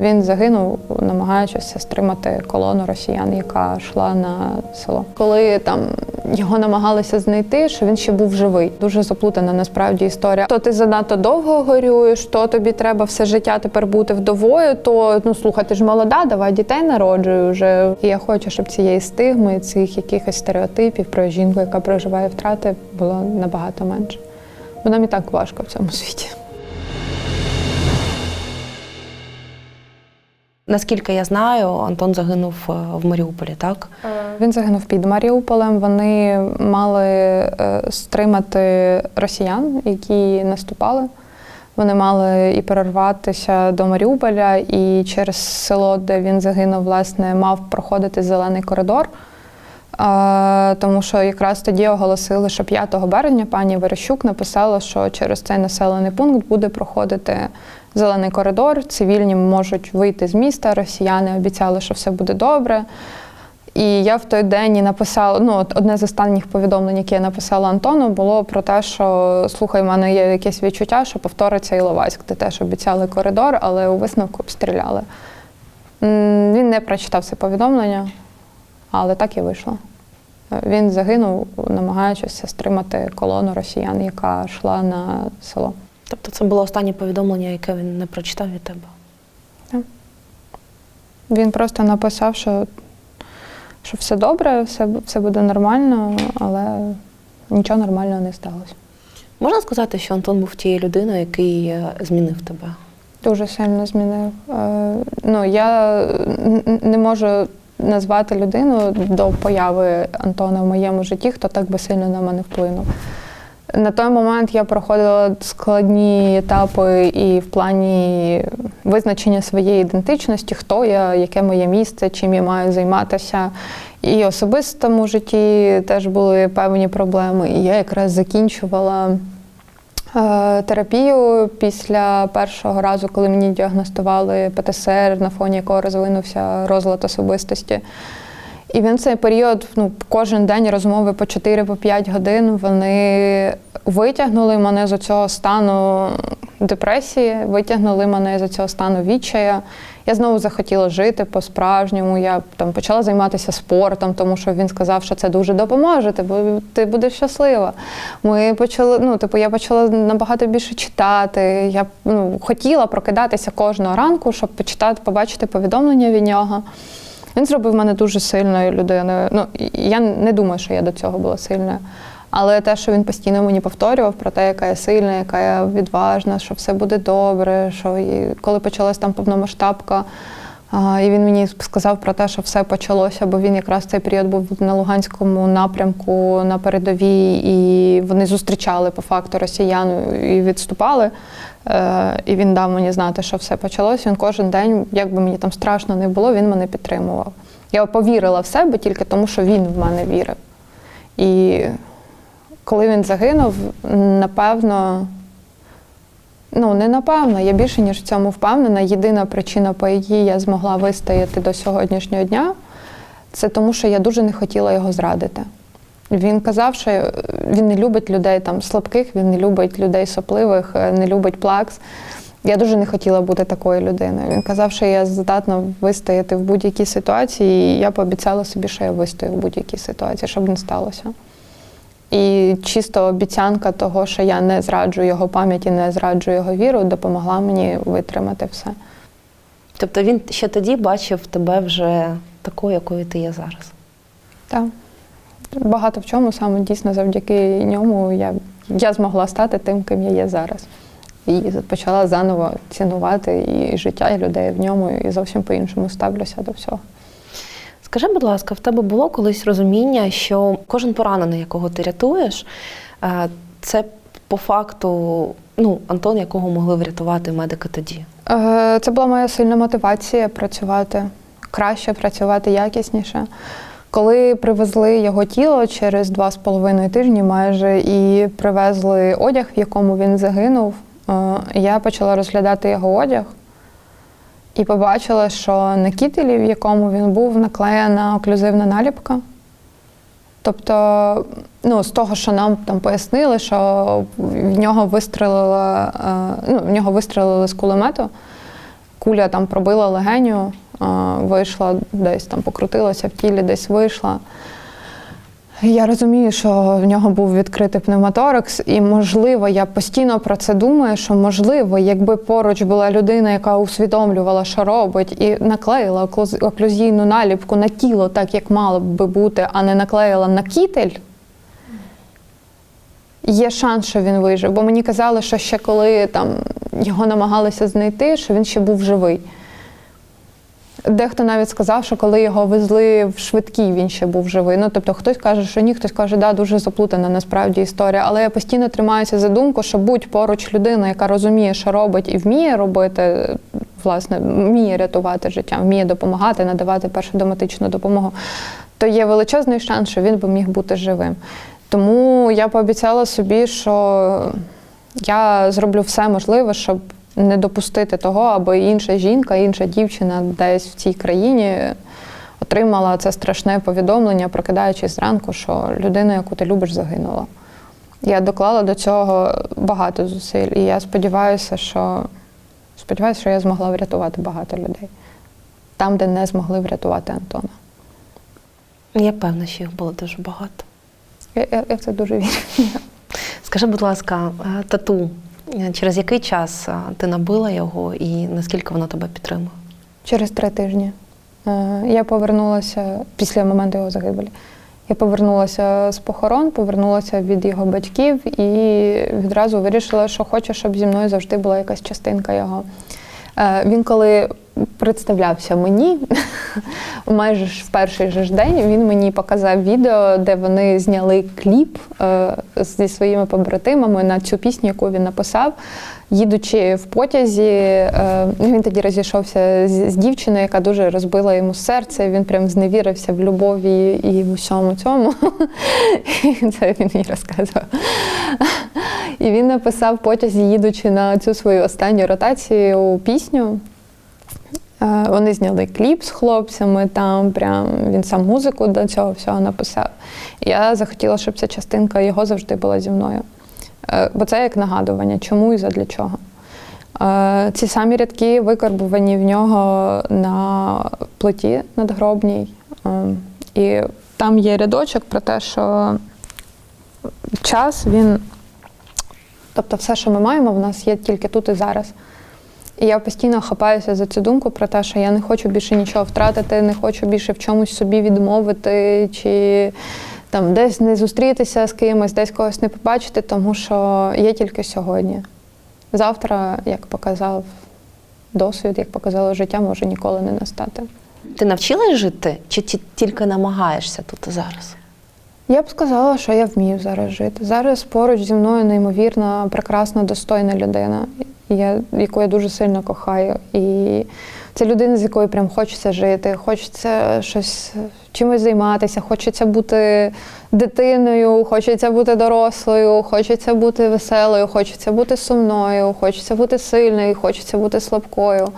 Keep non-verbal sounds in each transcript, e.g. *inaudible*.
Він загинув, намагаючись стримати колону росіян, яка йшла на село. Коли там його намагалися знайти, що він ще був живий. Дуже заплутана насправді історія. То ти занадто довго горюєш, то тобі треба все життя тепер бути вдовою. То ну слухай, ти ж молода, давай дітей народжуй вже. І я хочу, щоб цієї стигми, цих якихось стереотипів про жінку, яка проживає втрати, було набагато менше. Бо нам і так важко в цьому світі. Наскільки я знаю, Антон загинув е, в Маріуполі, так? Він загинув під Маріуполем. Вони мали е, стримати росіян, які наступали. Вони мали і перерватися до Маріуполя, і через село, де він загинув, власне, мав проходити зелений коридор. Е, Тому що якраз тоді оголосили, що 5 березня пані Верещук написала, що через цей населений пункт буде проходити зелений коридор. Цивільні можуть вийти з міста. Росіяни обіцяли, що все буде добре. І я в той день і написала, ну, одне з останніх повідомлень, які я написала Антону, було про те, що слухай, в мене є якесь відчуття, що повториться Іловайськ. Ти теж обіцяли коридор, але у висновку обстріляли. Він не прочитав це повідомлення, але так і вийшло. Він загинув, намагаючись стримати колону росіян, яка йшла на село. Тобто це було останнє повідомлення, яке він не прочитав від тебе. Він просто написав, що, що все добре, все, все буде нормально, але нічого нормального не сталося. Можна сказати, що Антон був тією людиною, який е, змінив тебе? Дуже сильно змінив. Е, ну, я не можу назвати людину до появи Антона в моєму житті, хто так би сильно на мене вплинув. На той момент я проходила складні етапи і в плані визначення своєї ідентичності, хто я, яке моє місце, чим я маю займатися. І в особистому житті теж були певні проблеми. І я якраз закінчувала е, терапію після першого разу, коли мені діагностували ПТСР, на фоні якого розвинувся розлад особистості. І він цей період, ну, кожен день розмови по 4-5 годин, вони витягнули мене з цього стану депресії, витягнули мене з цього стану відчая. Я знову захотіла жити по-справжньому. Я там почала займатися спортом, тому що він сказав, що це дуже допоможе, ти, ти будеш щаслива. Ми почали, ну, типу, я почала набагато більше читати. Я ну, хотіла прокидатися кожного ранку, щоб почитати, побачити повідомлення від нього. Він зробив мене дуже сильною людиною. Ну, я не думаю, що я до цього була сильною. Але те, що він постійно мені повторював про те, яка я сильна, яка я відважна, що все буде добре, що коли почалась там повномасштабка, і він мені сказав про те, що все почалося, бо він якраз цей період був на Луганському напрямку на передовій, і вони зустрічали по факту росіян і відступали. Е, І він дав мені знати, що все почалося. Він кожен день, як би мені там страшно не було, він мене підтримував. Я повірила в себе тільки тому, що він в мене вірив. І коли він загинув, напевно, ну не напевно, я більше ніж в цьому впевнена. Єдина причина, по якій я змогла вистояти до сьогоднішнього дня, це тому, що я дуже не хотіла його зрадити. Він казав, що він не любить людей там слабких, він не любить людей сопливих, е, не любить плакс. Я дуже не хотіла бути такою людиною. Він казав, що я здатна вистояти в будь-якій ситуації, і я пообіцяла собі, що я вистою в будь-якій ситуації, щоб не сталося. І чисто обіцянка того, що я не зраджу його пам'яті, не зраджу його віру, допомогла мені витримати все. Тобто він ще тоді бачив тебе вже такою, якою ти є зараз. Так. Багато в чому саме дійсно завдяки ньому я, я змогла стати тим, ким я є зараз. І почала заново цінувати і життя, і людей в ньому, і зовсім по-іншому ставлюся до всього. Скажи, будь ласка, в тебе було колись розуміння, що кожен поранений, якого ти рятуєш, е, це по факту ну, Антон, якого могли врятувати медики тоді. Е, Це була моя сильна мотивація працювати краще, працювати якісніше. Коли привезли його тіло через два з половиною тижні майже і привезли одяг, в якому він загинув, е, я почала розглядати його одяг і побачила, що на кітелі, в якому він був, наклеєна оклюзивна наліпка. Тобто, ну, з того, що нам там пояснили, що в нього вистрелила, е, ну, в нього вистрелили з кулемету. куля там пробила легеню, е, вийшла десь там, покрутилася в тілі, десь вийшла. Я розумію, що в нього був відкритий пневмоторакс, і можливо, я постійно про це думаю, що можливо, якби поруч була людина, яка усвідомлювала, що робить, і наклеїла оклюз- оклюзійну наліпку на тіло, так як мало би бути, а не наклеїла на кітель. Є шанс, що він вижив, бо мені казали, що ще коли там його намагалися знайти, що він ще був живий. Дехто навіть сказав, що коли його везли в швидкій, він ще був живий. Ну тобто хтось каже, що ні, хтось каже, да, дуже заплутана насправді історія. Але я постійно тримаюся за думку, що будь поруч людина, яка розуміє, що робить, і вміє робити, власне, вміє рятувати життя, вміє допомагати, надавати першу доматичну допомогу, то є величезний шанс, що він би міг бути живим. Тому я пообіцяла собі, що я зроблю все можливе, щоб не допустити того, аби інша жінка, інша дівчина десь в цій країні отримала це страшне повідомлення, прокидаючись зранку, що людина, яку ти любиш, загинула. Я доклала до цього багато зусиль, і я сподіваюся, що сподіваюся, що я змогла врятувати багато людей там, де не змогли врятувати Антона. Я певна, що їх було дуже багато. Я, я, я в це дуже вірю. Скажи, будь ласка, е, тату, через який час е, ти набила його і наскільки воно тебе підтримує? Через три тижні Е, я повернулася після моменту його загибелі. Я повернулася з похорон, повернулася від його батьків і відразу вирішила, що хочу, щоб зі мною завжди була якась частинка його. Е, Він коли представлявся мені, *laughs* майже ж в перший же день він мені показав відео, де вони зняли кліп е, зі своїми побратимами на цю пісню, яку він написав. Їдучи в потязі, е, ну, він тоді розійшовся з, з дівчиною, яка дуже розбила йому серце. Він прям зневірився в любові і в усьому цьому. І *laughs* Це він мені розказував. І він написав потязі, їдучи на цю свою останню ротацію пісню. Е, Вони зняли кліп з хлопцями, там прям він сам музику до цього всього написав. Я захотіла, щоб ця частинка його завжди була зі мною. Е, Бо це як нагадування, чому і задля чого. Е, Ці самі рядки викарбувані в нього на плиті надгробній. І там є рядочок про те, що час він. Тобто все, що ми маємо, в нас є тільки тут і зараз. І я постійно хапаюся за цю думку про те, що я не хочу більше нічого втратити, не хочу більше в чомусь собі відмовити, чи там десь не зустрітися з кимось, десь когось не побачити, тому що є тільки сьогодні. Завтра, як показав досвід, як показало життя, може ніколи не настати. Ти навчилась жити, чи ті- тільки намагаєшся тут зараз? Я б сказала, що я вмію зараз жити. Зараз поруч зі мною неймовірна, прекрасна, достойна людина, я, яку я дуже сильно кохаю. І це людина, з якою прям хочеться жити, хочеться щось чимось займатися, хочеться бути дитиною, хочеться бути дорослою, хочеться бути веселою, хочеться бути сумною, хочеться бути сильною, хочеться бути слабкою.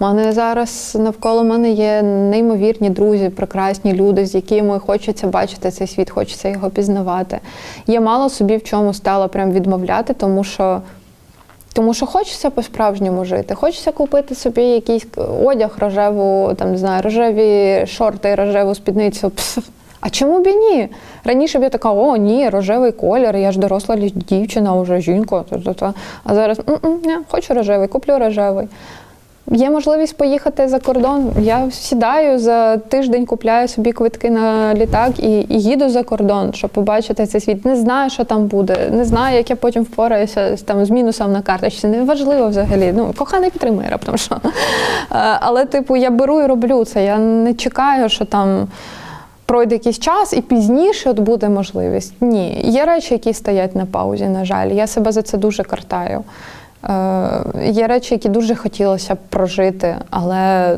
У мене зараз навколо мене є неймовірні друзі, прекрасні люди, з якими хочеться бачити цей світ, хочеться його пізнавати. Я мало собі в чому стала прям відмовляти, тому що. Тому що хочеться по-справжньому жити. Хочеться купити собі якийсь одяг рожеву, там не знаю, рожеві шорти, рожеву спідницю. Пс. А чому б і ні? Раніше б я така, о, ні, рожевий колір, я ж доросла дівчина, вже жінка. А зараз «М-м, ні, хочу рожевий, куплю рожевий. Є можливість поїхати за кордон. Я сідаю за тиждень, купляю собі квитки на літак і, і їду за кордон, щоб побачити цей світ. Не знаю, що там буде, не знаю, як я потім впораюся там з мінусом на карточці. Не важливо взагалі. Ну, коханий підтримує раптом що. Е, Але, типу, я беру і роблю це. Я не чекаю, що там. Пройде якийсь час і пізніше от буде можливість. Ні, є речі, які стоять на паузі, на жаль. Я себе за це дуже картаю. Е, є речі, які дуже хотілося б прожити, але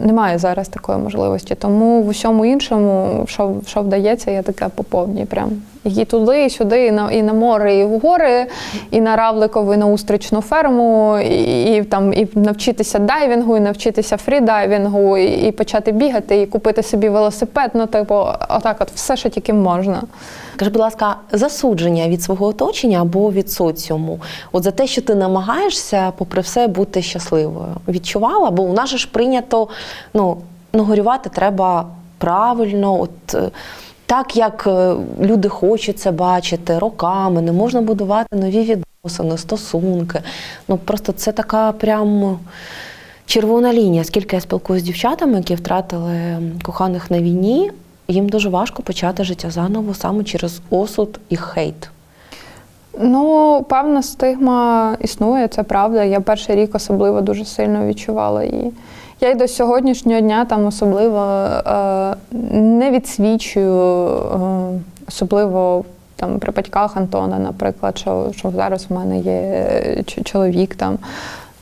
немає зараз такої можливості. Тому в усьому іншому, що, що вдається, я така по повній прям які туди, і сюди, і на, і на море, і в гори, і на равликову, і на устричну ферму, і, і там і навчитися дайвінгу, і навчитися фрідайвінгу, і, і почати бігати, і купити собі велосипед. Ну, типу, отак, от все, що тільки можна. Скажи, будь ласка, засудження від свого оточення або від соціуму, от за те, що ти намагаєшся, попри все, бути щасливою. Відчувала? Бо у нас ж прийнято ну, ну треба правильно, от е, так, як е, люди хочуть це бачити роками, не можна будувати нові відносини, стосунки. Ну просто це така прям. Червона лінія, скільки я спілкуюся з дівчатами, які втратили коханих на війні, їм дуже важко почати життя заново саме через осуд і хейт. Ну, певна стигма існує, це правда. Я перший рік особливо дуже сильно відчувала її. Я й до сьогоднішнього дня там особливо е, не відсвічую, е, особливо там при батьках Антона, наприклад, що, що зараз в мене є е, чоловік там.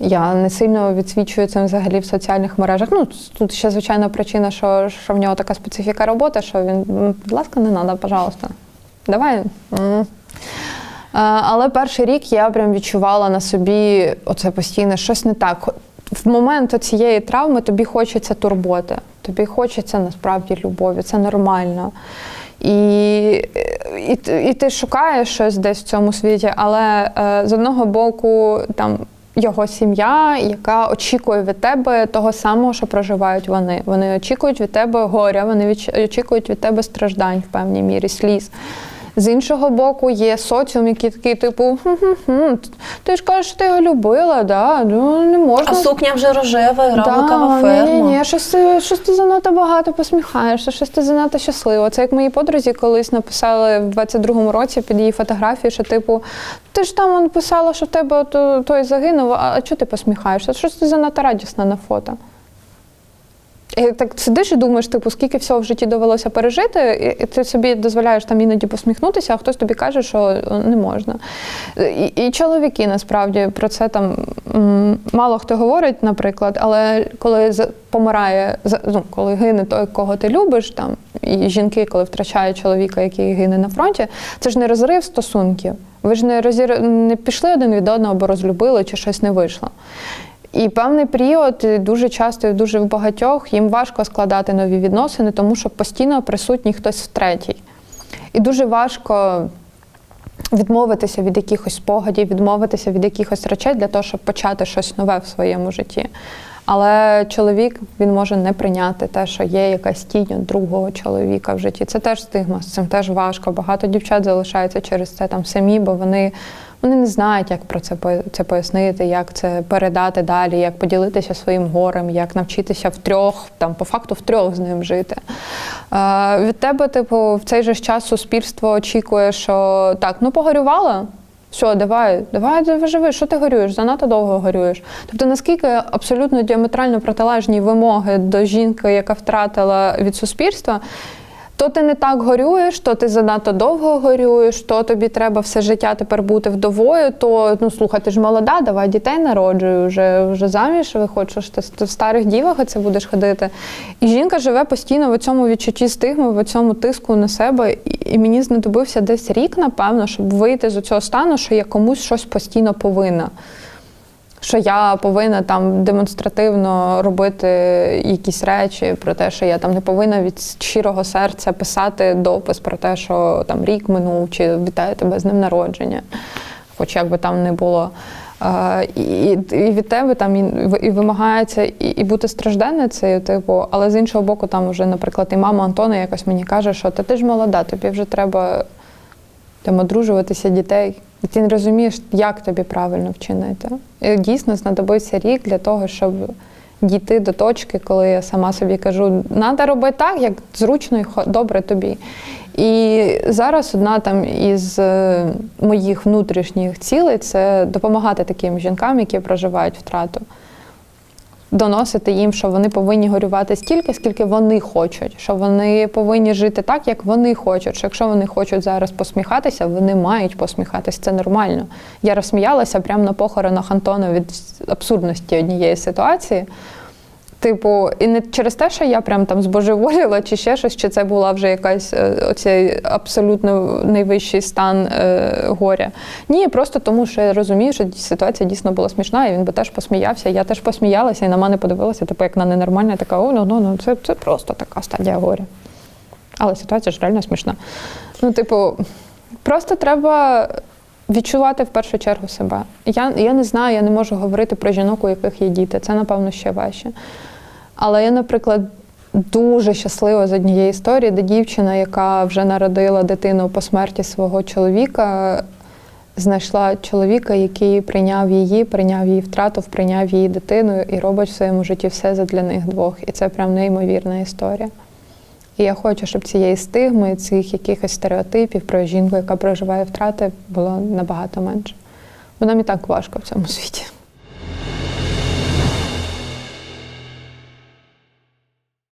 Я не сильно відсвічую цим взагалі в соціальних мережах. Ну, тут ще звичайна причина, що, що в нього така специфіка роботи, що він, будь ласка, не треба, пожалуйста. Давай. Е, Але перший рік я прям відчувала на собі оце постійне щось не так. В момент цієї травми тобі хочеться турботи, тобі хочеться насправді любові, це нормально. І, і, і ти шукаєш щось десь в цьому світі, але е, з одного боку, там його сім'я, яка очікує від тебе того самого, що проживають вони. Вони очікують від тебе горя, вони очікують від тебе страждань в певній мірі, сліз. З іншого боку, є соціум, який такий, типу, «Хм-хм-хм, ти ж кажеш, що ти його любила, да? ну не можна. А сукня вже рожева, равликова Да, ферма. Ні, ні, щось, ти- щось ти занадто багато посміхаєшся, щось ти занадто щаслива. Це як моїй подрузі колись написали в 22-му році під її фотографії, що типу, ти ж там писала, що в тебе то- той загинув, а, а чого ти посміхаєшся? Щось ти занадто радісна на фото. І так сидиш і думаєш, типу, скільки всього в житті довелося пережити, і, ти собі дозволяєш там іноді посміхнутися, а хтось тобі каже, що е, не можна. І, і чоловіки насправді про це там мало хто говорить, наприклад, але коли помирає, ну, коли гине той, кого ти любиш, там, і жінки, коли втрачають чоловіка, який гине на фронті, це ж не розрив стосунків. Ви ж не, розір... не пішли один від одного, або розлюбили, чи щось не вийшло. І певний період дуже часто і дуже в багатьох їм важко складати нові відносини, тому що постійно присутній хтось втретій. І дуже важко відмовитися від якихось спогадів, відмовитися від якихось речей для того, щоб почати щось нове в своєму житті. Але чоловік він може не прийняти те, що є якась тінь другого чоловіка в житті. Це теж стигма, з цим теж важко. Багато дівчат залишаються через це там самі, бо вони, вони не знають, як про це це пояснити, як це передати далі, як поділитися своїм горем, як навчитися втрьох, там по факту втрьох з ним жити. Е, від тебе, типу, в цей же час суспільство очікує, що так, ну погорювала. Все, давай, давай, живи, що ти горюєш? Занадто довго горюєш. Тобто, наскільки абсолютно діаметрально протилежні вимоги до жінки, яка втратила від суспільства, то ти не так горюєш, то ти занадто довго горюєш, то тобі треба все життя тепер бути вдовою, то ну слухай, ти ж молода, давай дітей народжуй, вже, вже заміж виходиш, ти ти в старих дівах це будеш ходити. І жінка живе постійно в цьому відчутті стигми, в цьому тиску на себе. І мені знадобився десь рік, напевно, щоб вийти з цього стану, що я комусь щось постійно повинна що я повинна там демонстративно робити якісь речі про те, що я там не повинна від щирого серця писати допис про те, що там рік минув, чи вітаю тебе з ним народження, хоч як би там не було. І, і від тебе там і вимагається і, і бути стражденницею, типу, але з іншого боку, там вже, наприклад, і мама Антона якось мені каже, що та ти ж молода, тобі вже треба там одружуватися дітей. І ти не розумієш, як тобі правильно вчинити. І дійсно знадобився рік для того, щоб дійти до точки, коли я сама собі кажу, треба робити так, як зручно і добре тобі. І зараз одна там із е, моїх внутрішніх цілей це допомагати таким жінкам, які проживають втрату. Доносити їм, що вони повинні горювати стільки, скільки вони хочуть, що вони повинні жити так, як вони хочуть. Що якщо вони хочуть зараз посміхатися, вони мають посміхатися. Це нормально. Я розсміялася прямо на похоронах Антона від абсурдності однієї ситуації. Типу, і не через те, що я прям там збожеволіла, чи ще щось, чи це була вже якась е, оцей абсолютно найвищий стан е, горя. Ні, просто тому, що я розумію, що ситуація дійсно була смішна, і він би теж посміявся. Я теж посміялася і на мене подивилася, типу, як на ненормальне, така, о, ну, ну, ну, це, це просто така стадія горя. Але ситуація ж реально смішна. Ну, типу, просто треба відчувати в першу чергу себе. Я, я не знаю, я не можу говорити про жінок, у яких є діти. Це, напевно, ще важче. Але я, наприклад, дуже щаслива з однієї історії, де дівчина, яка вже народила дитину по смерті свого чоловіка, знайшла чоловіка, який прийняв її, прийняв її втрату, прийняв її дитину і робить в своєму житті все задля них двох. І це прям неймовірна історія. І я хочу, щоб цієї стигми, цих якихось стереотипів про жінку, яка проживає втрати, було набагато менше. Бо нам і так важко в цьому світі.